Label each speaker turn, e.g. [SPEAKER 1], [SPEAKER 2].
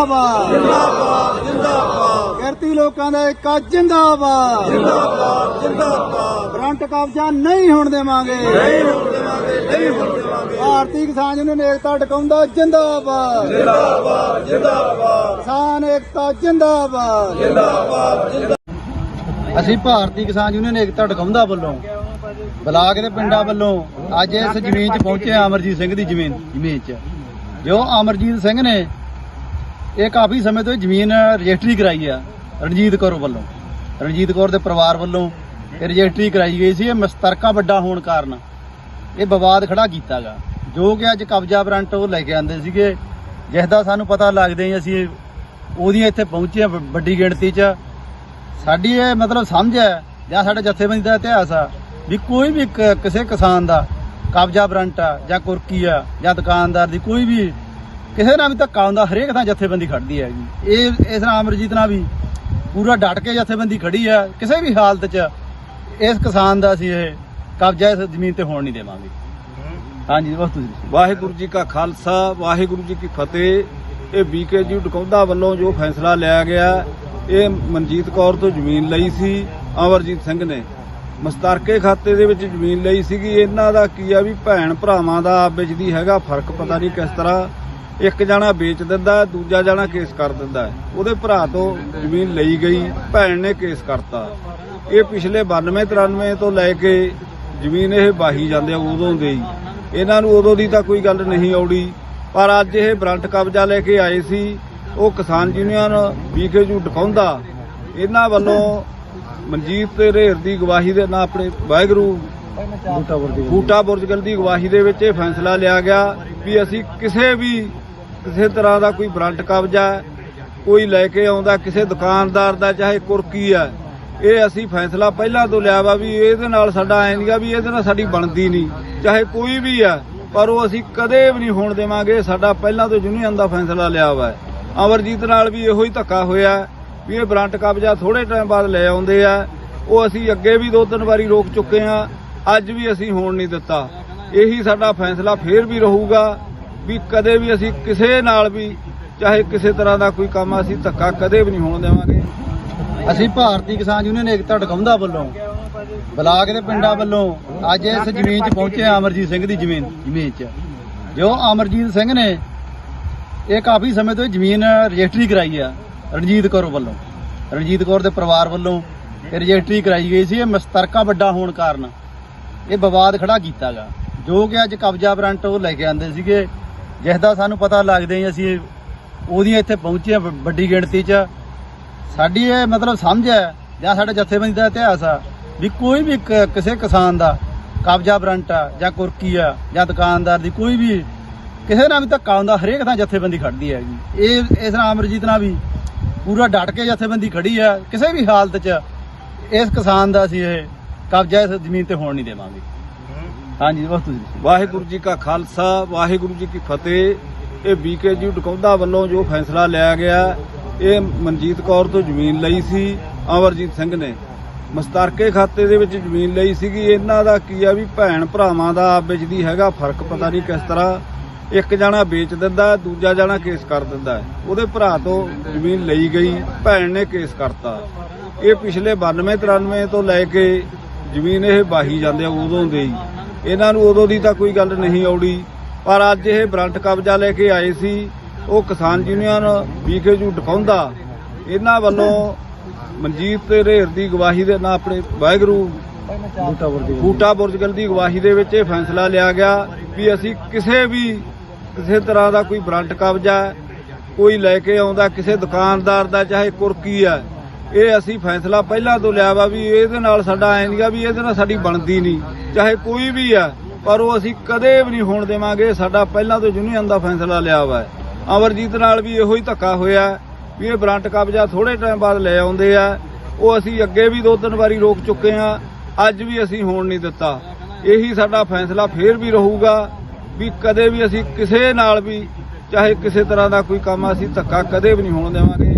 [SPEAKER 1] ਜਿੰਦਾਬਾਦ। ਜਿੰਦਾਬਾਦ ਜਿੰਦਾਬਾਦ। ਕਿਰਤੀ ਲੋਕਾਂ ਦਾ ਇੱਕ ਜਿੰਦਾਬਾਦ। ਜਿੰਦਾਬਾਦ ਜਿੰਦਾਬਾਦ। ਬ੍ਰਾਂਟ ਕਬਜ਼ਾ ਨਹੀਂ ਹੋਣ ਦੇਵਾਂਗੇ। ਨਹੀਂ ਹੋਣ ਦੇਵਾਂਗੇ ਨਹੀਂ ਹੋਣ ਦੇਵਾਂਗੇ। ਭਾਰਤੀ ਕਿਸਾਨ ਯੂਨੀਅਨ ਏਕਤਾ ਟਿਕਾਉਂਦਾ ਜਿੰਦਾਬਾਦ। ਜਿੰਦਾਬਾਦ ਜਿੰਦਾਬਾਦ। ਕਿਸਾਨ ਏਕਤਾ ਜਿੰਦਾਬਾਦ। ਜਿੰਦਾਬਾਦ ਅਸੀਂ ਭਾਰਤੀ ਕਿਸਾਨ ਯੂਨੀਅਨ ਏਕਤਾ ਟਿਕਾਉਂਦਾ ਵੱਲੋਂ ਬਲਾਕ ਦੇ ਪਿੰਡਾਂ ਵੱਲੋਂ ਅੱਜ ਇਸ ਜ਼ਮੀਨ 'ਚ ਪਹੁੰਚੇ ਅਮਰਜੀਤ ਸਿੰਘ ਦੀ ਜ਼ਮੀਨ ਜ਼ਮੀਨ 'ਚ। ਜੋ ਅਮਰਜੀਤ ਸਿੰਘ ਨੇ ਇਹ ਕਾਫੀ ਸਮੇਂ ਤੋਂ ਇਹ ਜ਼ਮੀਨ ਰਜਿਸਟਰੀ ਕਰਾਈ ਆ, ਰਣਜੀਤ ਕੌਰ ਵੱਲੋਂ। ਰਣਜੀਤ ਕੌਰ ਦੇ ਪਰਿਵਾਰ ਵੱਲੋਂ ਇਹ ਰਜਿਸਟਰੀ ਕਰਾਈ ਗਈ ਸੀ, ਇਹ ਮਸਤਰਕਾ ਵੱਡਾ ਹੋਣ ਕਾਰਨ। ਇਹ ਵਿਵਾਦ ਖੜਾ ਕੀਤਾਗਾ। ਜੋ ਕਿ ਅੱਜ ਕਬਜ਼ਾ ਵਾਰੰਟ ਉਹ ਲੈ ਕੇ ਆਂਦੇ ਸੀਗੇ। ਜਿਸ ਦਾ ਸਾਨੂੰ ਪਤਾ ਲੱਗਦੇ ਅਸੀਂ ਉਹਦੀਆਂ ਇੱਥੇ ਪਹੁੰਚੇ ਹਾਂ ਵੱਡੀ ਗਿਣਤੀ 'ਚ। ਸਾਡੀ ਇਹ ਮਤਲਬ ਸਮਝ ਹੈ, ਜਾਂ ਸਾਡੇ ਜਥੇਬੰਦੀ ਦਾ ਇਤਿਹਾਸ ਆ, ਵੀ ਕੋਈ ਵੀ ਕ- ਕਿਸੇ ਕਿਸਾਨ ਦਾ ਕਬਜ਼ਾ ਵਾਰੰਟ ਆ, ਜਾਂ ਕੁਰਕੀ ਆ, ਜਾਂ ਦੁਕਾਨਦਾਰ ਦੀ ਕੋਈ ਵੀ ਕਿਸੇ ਨਾਲ ਵੀ ਧੱਕਾ ਹੁੰਦਾ, ਹਰੇਕ ਥਾਂ ਜਥੇਬੰਦੀ ਖੜਦੀ ਹੈਗੀ ਇਹ, ਇਸ ਨਾਲ ਅਮਰਜੀਤ ਨਾਲ ਵੀ ਪੂਰਾ ਡਟ ਕੇ ਜਥੇਬੰਦੀ ਖੜੀ ਹੈ, ਕਿਸੇ ਵੀ ਹਾਲਤ 'ਚ ਇਸ ਕਿਸਾਨ ਦਾ ਅਸੀਂ ਇਹ ਕਬਜ਼ਾ ਇਸ ਜ਼ਮੀਨ ਤੇ ਹੋਣ ਨਹੀਂ ਦੇਵਾਂਗੇ। ਹਾਂਜੀ, ਬਸ ਤੁਸੀਂ
[SPEAKER 2] ਵਾਹਿਗੁਰੂ ਜੀ ਕਾ ਖਾਲਸਾ, ਵਾਹਿਗੁਰੂ ਜੀ ਕੀ ਫਤਿਹ। ਇਹ ਬੀਕੇਜੀ ਡਕੌਂਦਾ ਵੱਲੋਂ ਜੋ ਫੈਸਲਾ ਲਿਆ ਗਿਆ, ਇਹ ਮਨਜੀਤ ਕੌਰ ਤੋਂ ਜ਼ਮੀਨ ਲਈ ਸੀ, ਅਮਰਜੀਤ ਸਿੰਘ ਨੇ। ਮਸਤਰਕੇ ਖਾਤੇ ਦੇ ਵਿੱਚ ਜ਼ਮੀਨ ਲਈ ਸੀਗੀ। ਇਹਨਾਂ ਦਾ ਕੀ ਆ ਵੀ ਭੈਣ ਭਰਾਵਾਂ ਦਾ ਆਪ ਵਿੱਚ ਦੀ ਹੈਗਾ ਫ਼ਰਕ, ਪਤਾ ਨਹੀਂ ਕਿਸ ਤਰ੍ਹਾਂ। ਇੱਕ ਜਣਾ ਵੇਚ ਦਿੰਦਾ ਦੂਜਾ ਜਣਾ ਕੇਸ ਕਰ ਦਿੰਦਾ। ਉਹਦੇ ਭਰਾ ਤੋਂ ਜ਼ਮੀਨ ਲਈ ਗਈ ਭੈਣ ਨੇ ਕੇਸ ਕਰਤਾ। ਇਹ ਪਿਛਲੇ 92 93 ਤੋਂ ਲੈ ਕੇ ਜ਼ਮੀਨ ਇਹ ਬਾਹੀ ਜਾਂਦੇ ਆ ਉਦੋਂ ਦੇ ਹੀ। ਇਹਨਾਂ ਨੂੰ ਉਦੋਂ ਦੀ ਤਾਂ ਕੋਈ ਗੱਲ ਨਹੀਂ ਆਉੜੀ ਪਰ ਅੱਜ ਇਹ ਬਰੰਟ ਕਬਜ਼ਾ ਲੈ ਕੇ ਆਏ ਸੀ ਉਹ ਕਿਸਾਨ ਯੂਨੀਅਨ ਬੀਕੇਯੂ ਡਕਾਉਂਦਾ ਇਹਨਾਂ ਵੱਲੋਂ ਮਨਜੀਤ ਤੇ ਰੇਰ ਦੀ ਗਵਾਹੀ ਦੇ ਨਾਲ ਆਪਣੇ ਵਾਹਿਗੁਰੂ ਬੂਟਾ ਬੁਰਜਗਲ ਦੀ ਗਵਾਹੀ ਦੇ ਵਿੱਚ ਇਹ ਫੈਸਲਾ ਲਿਆ ਗਿਆ ਵੀ ਅਸੀਂ ਕਿਸੇ ਵੀ ਕਿਸੇ ਤਰ੍ਹਾਂ ਦਾ ਕੋਈ ਬਰੰਟ ਕਬਜ਼ਾ ਕੋਈ ਲੈ ਕੇ ਆਉਂਦਾ, ਕਿਸੇ ਦੁਕਾਨਦਾਰ ਦਾ ਚਾਹੇ ਕੁਰਕੀ ਹੈ, ਇਹ ਅਸੀਂ ਫੈਸਲਾ ਪਹਿਲਾਂ ਤੋਂ ਲਿਆ ਵਾ ਵੀ ਇਹਦੇ ਨਾਲ ਸਾਡਾ ਐ ਨਹੀਂਗਾ ਵੀ ਇਹਦੇ ਨਾਲ ਸਾਡੀ ਬਣਦੀ ਨਹੀਂ ਚਾਹੇ ਕੋਈ ਵੀ ਆ ਪਰ ਉਹ ਅਸੀਂ ਕਦੇ ਵੀ ਨਹੀਂ ਹੋਣ ਦੇਵਾਂਗੇ, ਸਾਡਾ ਪਹਿਲਾਂ ਤੋਂ ਯੂਨੀਅਨ ਦਾ ਫੈਸਲਾ ਲਿਆ ਵਾ ਅਮਰਜੀਤ ਨਾਲ ਵੀ ਇਹੋ ਹੀ ਧੱਕਾ ਹੋਇਆ ਵੀ ਇਹ ਬਰੰਟ ਕਬਜ਼ਾ ਥੋੜੇ ਟਾਈਮ ਬਾਅਦ ਲੈ ਆਉਂਦੇ ਆ। ਉਹ ਅਸੀਂ ਅੱਗੇ ਵੀ ਦੋ ਤਿੰਨ ਵਾਰੀ ਰੋਕ ਚੁੱਕੇ ਆ, ਅੱਜ ਵੀ ਅਸੀਂ ਹੋਣ ਨਹੀਂ ਦਿੱਤਾ। ਇਹੀ ਸਾਡਾ ਫੈਸਲਾ ਫੇਰ ਵੀ ਰਹੂਗਾ। ਵੀ ਕਦੇ ਵੀ ਅਸੀਂ ਕਿਸੇ ਨਾਲ ਵੀ, ਚਾਹੇ ਕਿਸੇ ਤਰ੍ਹਾਂ ਦਾ ਕੋਈ ਕੰਮ ਅਸੀਂ ਧੱਕਾ ਕਦੇ ਵੀ ਨਹੀਂ ਹੋਣ ਦੇਵਾਂਗੇ।
[SPEAKER 1] ਅਸੀਂ ਭਾਰਤੀ ਕਿਸਾਨ ਯੂਨੀਅਨ ਏਕਤਾ ਟਿਕਾਉਂਦਾ ਵੱਲੋਂ, ਬਲਾਕ ਦੇ ਪਿੰਡਾਂ ਵੱਲੋਂ ਅੱਜ ਇਸ ਜ਼ਮੀਨ 'ਚ ਪਹੁੰਚੇ ਅਮਰਜੀਤ ਸਿੰਘ ਦੀ ਜ਼ਮੀਨ ਜ਼ਮੀਨ 'ਚ। ਜੋ ਅਮਰਜੀਤ ਸਿੰਘ ਨੇ ਇਹ ਕਾਫੀ ਸਮੇਂ ਤੋਂ ਜ਼ਮੀਨ ਰਜਿਸਟਰੀ ਕਰਾਈ ਆ, ਰਣਜੀਤ ਕੌਰ ਵੱਲੋਂ। ਰਣਜੀਤ ਕੌਰ ਦੇ ਪਰਿਵਾਰ ਵੱਲੋਂ ਇਹ ਰਜਿਸਟਰੀ ਕਰਾਈ ਗਈ ਸੀ, ਇਹ ਮਸਤਰਕਾ ਵੱਡਾ ਹੋਣ ਕਾਰਨ ਇਹ ਵਿਵਾਦ ਖੜਾ ਕੀਤਾਗਾ ਜੋ ਕਿ ਅੱਜ ਕਬਜ਼ਾ ਵਾਰੰਟ ਉਹ ਲੈ ਕੇ ਆਂਦੇ ਸੀਗੇ ਜਿਸ ਦਾ ਸਾਨੂੰ ਪਤਾ ਲੱਗਦੇ ਹੀ ਅਸੀਂ ਉਹਦੀਆਂ ਇੱਥੇ ਪਹੁੰਚੇ ਹਾਂ ਵੱਡੀ ਗਿਣਤੀ 'ਚ। ਸਾਡੀ ਇਹ ਮਤਲਬ ਸਮਝ ਹੈ, ਜਾਂ ਸਾਡੇ ਜਥੇਬੰਦੀ ਦਾ ਇਤਿਹਾਸ ਆ, ਵੀ ਕੋਈ ਵੀ ਕਿਸੇ ਕਿਸਾਨ ਦਾ ਕਬਜ਼ਾ ਬਰੰਟ ਆ, ਜਾਂ ਕੁਰਕੀ ਆ, ਜਾਂ ਦੁਕਾਨਦਾਰ ਦੀ ਕੋਈ ਵੀ ਕਿਸੇ ਨਾਲ ਵੀ ਧੱਕਾ ਹੁੰਦਾ, ਹਰੇਕ ਥਾਂ ਜਥੇਬੰਦੀ ਖੜਦੀ ਹੈਗੀ। ਇਹ, ਇਸ ਨਾਲ ਅਮਰਜੀਤ ਨਾਲ ਵੀ ਪੂਰਾ ਡਟ ਕੇ ਜਥੇਬੰਦੀ ਖੜੀ ਆ, ਕਿਸੇ ਵੀ ਹਾਲਤ 'ਚ ਇਸ ਕਿਸਾਨ ਦਾ ਅਸੀਂ ਇਹ ਕਬਜ਼ਾ ਇਸ ਜ਼ਮੀਨ ਤੇ ਹੋਣ ਨਹੀਂ ਦੇਵਾਂਗੇ। ਹਾਂਜੀ ਬਸ ਤੁਸੀਂ
[SPEAKER 2] ਵਾਹਿਗੁਰੂ ਜੀ ਕਾ ਖਾਲਸਾ, ਵਾਹਿਗੁਰੂ ਜੀ ਕੀ ਫਤਿਹ। ਇਹ ਬੀਕੇਜੀ ਡਕੌਂਦਾ ਵੱਲੋਂ ਜੋ ਫੈਸਲਾ ਲਿਆ ਗਿਆ, ਇਹ ਮਨਜੀਤ ਕੌਰ ਤੋਂ ਜ਼ਮੀਨ ਲਈ ਸੀ, ਅਮਰਜੀਤ ਸਿੰਘ ਨੇ। ਮਸਤਰਕੇ ਖਾਤੇ ਦੇ ਵਿੱਚ ਜ਼ਮੀਨ ਲਈ ਸੀਗੀ। ਇਹਨਾਂ ਦਾ ਕੀ ਆ ਵੀ ਭੈਣ ਭਰਾਵਾਂ ਦਾ ਆਪ ਵਿੱਚ ਦੀ ਹੈਗਾ ਫ਼ਰਕ, ਪਤਾ ਨਹੀਂ ਕਿਸ ਤਰ੍ਹਾਂ। ਇੱਕ ਜਣਾ ਵੇਚ ਦਿੰਦਾ, ਦੂਜਾ ਜਣਾ ਕੇਸ ਕਰ ਦਿੰਦਾ। ਉਹਦੇ ਭਰਾ ਤੋਂ ਜ਼ਮੀਨ ਲਈ ਗਈ, ਭੈਣ ਨੇ ਕੇਸ ਕਰਤਾ। ਇਹ ਪਿਛਲੇ 92 93 ਤੋਂ ਲੈ ਕੇ ਜ਼ਮੀਨ ਇਹ ਬਾਹੀ ਜਾਂਦੇ ਉਦੋਂ ਦੇ ਹੀ। ਇਹਨਾਂ ਨੂੰ ਉਦੋਂ ਦੀ ਤਾਂ ਕੋਈ ਗੱਲ ਨਹੀਂ ਆਉੜੀ ਪਰ ਅੱਜ ਇਹ ਬਰੰਟ ਕਬਜ਼ਾ ਲੈ ਕੇ ਆਏ ਸੀ, ਉਹ ਕਿਸਾਨ ਯੂਨੀਅਨ ਬੀਕੇਯੂ ਡਕਾਉਂਦਾ ਇਹਨਾਂ ਵੱਲੋਂ ਮਨਜੀਤ ਤੇ ਰੇਰ ਦੀ ਗਵਾਹੀ ਦੇ ਨਾਲ ਆਪਣੇ ਵਾਹਿਗੁਰੂ ਬੂਟਾ ਬੁਰਜਗਲ ਦੀ ਗਵਾਹੀ ਦੇ ਵਿੱਚ ਇਹ ਫੈਸਲਾ ਲਿਆ ਗਿਆ ਵੀ ਅਸੀਂ ਕਿਸੇ ਵੀ, ਕਿਸੇ ਤਰ੍ਹਾਂ ਦਾ ਕੋਈ ਬਰੰਟ ਕਬਜ਼ਾ, ਕੋਈ ਲੈ ਕੇ ਆਉਂਦਾ, ਕਿਸੇ ਦੁਕਾਨਦਾਰ ਦਾ ਚਾਹੇ ਕੁਰਕੀ ਆ ਇਹ ਅਸੀਂ ਫੈਸਲਾ ਪਹਿਲਾਂ ਤੋਂ ਲਿਆ ਵਾ ਵੀ ਇਹਦੇ ਨਾਲ ਸਾਡਾ ਐ ਵੀ ਇਹਦੇ ਨਾਲ ਸਾਡੀ ਬਣਦੀ ਨਹੀਂ ਚਾਹੇ ਕੋਈ ਵੀ ਆ, ਪਰ ਉਹ ਅਸੀਂ ਕਦੇ ਵੀ ਨਹੀਂ ਹੋਣ ਦੇਵਾਂਗੇ। ਸਾਡਾ ਪਹਿਲਾਂ ਤੋਂ ਯੂਨੀਅਨ ਦਾ ਫੈਸਲਾ ਲਿਆ ਵਾ ਅਮਰਜੀਤ ਨਾਲ ਵੀ ਇਹੋ ਹੀ ਧੱਕਾ ਹੋਇਆ ਵੀ ਇਹ ਬਰੰਟ ਕਬਜ਼ਾ ਥੋੜੇ ਟਾਈਮ ਬਾਅਦ ਲੈ ਆਉਂਦੇ ਆ। ਉਹ ਅਸੀਂ ਅੱਗੇ ਵੀ ਦੋ ਤਿੰਨ ਵਾਰੀ ਰੋਕ ਚੁੱਕੇ ਆ ਅੱਜ ਵੀ ਅਸੀਂ ਹੋਣ ਨਹੀਂ ਦਿੱਤਾ। ਇਹੀ ਸਾਡਾ ਫੈਸਲਾ ਫੇਰ ਵੀ ਰਹੂਗਾ ਵੀ ਕਦੇ ਵੀ ਅਸੀਂ ਕਿਸੇ ਨਾਲ ਵੀ, ਚਾਹੇ ਕਿਸੇ ਤਰ੍ਹਾਂ ਦਾ ਕੋਈ ਕੰਮ ਅਸੀਂ ਧੱਕਾ ਕਦੇ ਵੀ ਨਹੀਂ ਹੋਣ ਦੇਵਾਂਗੇ।